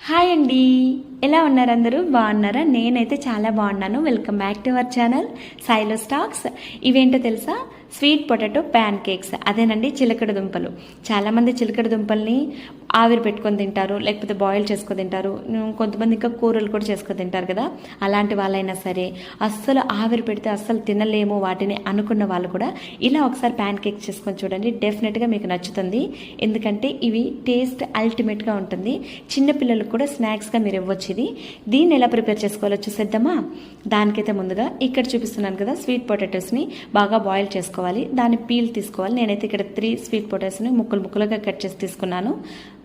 Hi అండి. ఎలా ఉన్నారు అందరూ? బాగున్నారా? నేనైతే చాలా బాగున్నాను. Welcome back to our channel silo stacks ఇవేంటో తెలుసా? స్వీట్ పొటాటో ప్యాన్ కేక్స్ అదేనండి చిలకడ దుంపలు. చాలామంది చిలకడ దుంపల్ని ఆవిరి పెట్టుకొని తింటారు లేకపోతే బాయిల్ చేసుకొని తింటారు. కొంతమంది ఇంకా కూరలు కూడా చేసుకొని తింటారు కదా. అలాంటి వాళ్ళైనా సరే అస్సలు ఆవిరి పెడితే అస్సలు తినలేము వాటిని అనుకున్న వాళ్ళు కూడా ఇలా ఒకసారి ప్యాన్ కేక్స్ చేసుకొని చూడండి. డెఫినెట్గా మీకు నచ్చుతుంది. ఎందుకంటే ఇవి టేస్ట్ అల్టిమేట్గా ఉంటుంది. చిన్నపిల్లలకు కూడా స్నాక్స్గా మీరు ఇవ్వచ్చు ఇది. దీన్ని ఎలా ప్రిపేర్ చేసుకోవాలో చూసేద్దామా? దానికైతే ముందుగా ఇక్కడ చూపిస్తున్నాను కదా స్వీట్ పొటాటోస్ని. బాగా బాయిల్ చేసుకోవాలి. దాని పీల్ తీసుకోవాలి. నేనైతే ఇక్కడ త్రీ స్వీట్ పొటాటోస్ని ముక్కలు ముక్కలుగా కట్ చేసి తీసుకున్నాను.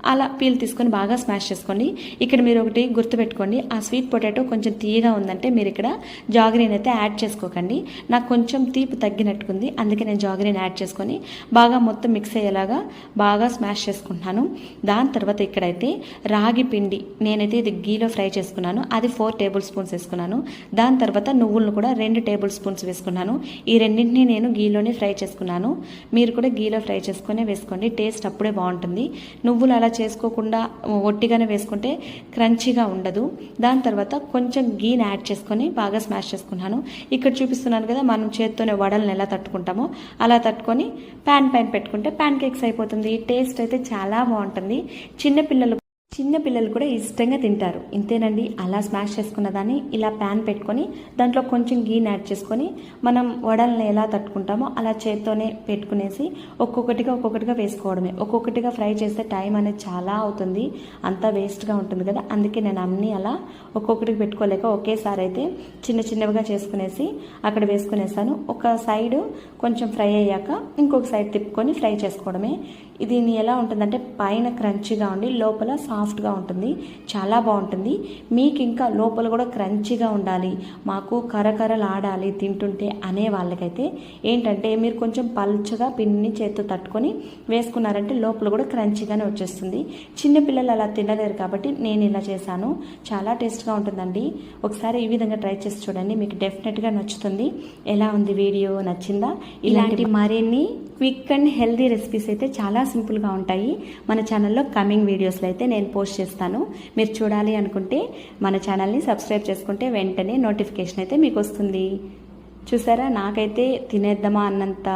అలా పీల్ తీసుకొని బాగా స్మాష్ చేసుకోండి. ఇక్కడ మీరు ఒకటి గుర్తుపెట్టుకోండి. ఆ స్వీట్ పొటాటో కొంచెం తీయగా ఉందంటే మీరు ఇక్కడ జాగరీని అయితే యాడ్ చేసుకోకండి. నాకు కొంచెం తీపి తగ్గినట్టుకుంది. అందుకే నేను జాగరీని యాడ్ చేసుకొని బాగా మొత్తం మిక్స్ అయ్యేలాగా బాగా స్మాష్ చేసుకుంటున్నాను. దాని తర్వాత ఇక్కడైతే రాగి పిండి నేనైతే ఇది గీలో ఫ్రై చేసుకున్నాను. అది ఫోర్ టేబుల్ స్పూన్స్ వేసుకున్నాను. దాని తర్వాత నువ్వులను కూడా రెండు టేబుల్ స్పూన్స్ వేసుకున్నాను. ఈ రెండింటిని నేను గీలోనే ఫ్రై చేసుకున్నాను. మీరు కూడా గీలో ఫ్రై చేసుకునే వేసుకోండి. టేస్ట్ అప్పుడే బాగుంటుంది. నువ్వులు అలా చేసుకోకుండా ఒట్టిగానే వేసుకుంటే క్రంచీగా ఉండదు. దాని తర్వాత కొంచెం గీని యాడ్ చేసుకొని బాగా స్మాష్ చేసుకున్నాను. ఇక్కడ చూపిస్తున్నాను కదా మనం చేత్తోనే వడలను ఎలా తట్టుకుంటామో అలా తట్టుకొని ప్యాన్ పైన పెట్టుకుంటే ప్యాన్ కేక్స్ అయిపోతుంది. టేస్ట్ అయితే చాలా బాగుంటుంది. చిన్నపిల్లలు చిన్న పిల్లలు కూడా ఇష్టంగా తింటారు. ఇంతేనండి అలా స్మాష్ చేసుకున్న దాన్ని ఇలా ప్యాన్ పెట్టుకొని దాంట్లో కొంచెం గీని యాడ్ చేసుకొని మనం వడల్ని ఎలా తట్టుకుంటామో అలా చేత్తోనే పెట్టుకునేసి ఒక్కొక్కటిగా ఒక్కొక్కటిగా వేసుకోవడమే. ఒక్కొక్కటిగా ఫ్రై చేస్తే టైం అనేది చాలా అవుతుంది. అంతా వేస్ట్గా ఉంటుంది కదా అందుకే నేను అన్నీ అలా ఒక్కొక్కటికి పెట్టుకోలేక ఒకేసారి అయితే చిన్న చిన్నవిగా చేసుకునేసి అక్కడ వేసుకునేసాను. ఒక సైడ్ కొంచెం ఫ్రై అయ్యాక ఇంకొక సైడ్ తిప్పుకొని ఫ్రై చేసుకోవడమే. ఇది ఎలా ఉంటుందంటే పైన క్రంచీగా ఉండి లోపల సాఫ్ట్గా ఉంటుంది. చాలా బాగుంటుంది. మీకు ఇంకా లోపల కూడా క్రంచీగా ఉండాలి. మాకు కరకరలాడాలి తింటుంటే అనే వాళ్ళకైతే ఏంటంటే మీరు కొంచెం పల్చగా పిన్ని చేత్తో తట్టుకొని వేసుకున్నారంటే లోపల కూడా క్రంచీగానే వచ్చేస్తుంది. చిన్నపిల్లలు అలా తినలేరు కాబట్టి నేను ఇలా చేశాను. చాలా టేస్ట్గా ఉంటుందండి. ఒకసారి ఈ విధంగా ట్రై చేసి చూడండి. మీకు డెఫినెట్గా నచ్చుతుంది. ఎలా ఉంది వీడియో? నచ్చిందా? ఇలాంటి మరిన్ని క్విక్ అండ్ హెల్దీ రెసిపీస్ అయితే చాలా సింపుల్గా ఉంటాయి. మన ఛానల్లో కమింగ్ వీడియోస్లో అయితే నేను పోస్ట్ చేస్తాను. మీరు చూడాలి అనుకుంటే మన ఛానల్ని సబ్స్క్రైబ్ చేసుకుంటే వెంటనే నోటిఫికేషన్ అయితే మీకు వస్తుంది. చూసారా? నాకైతే తినేద్దామా అన్నంత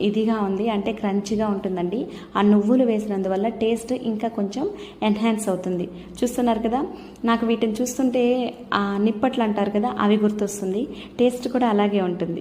ఇదిగా ఉంది. అంటే క్రంచిగా ఉంటుందండి. ఆ నువ్వులు వేసినందువల్ల టేస్ట్ ఇంకా కొంచెం ఎన్హాన్స్ అవుతుంది. చూస్తున్నారు కదా? నాకు వీటిని చూస్తుంటే ఆ నిప్పట్లు అంటారు కదా అవి గుర్తొస్తుంది. టేస్ట్ కూడా అలాగే ఉంటుంది.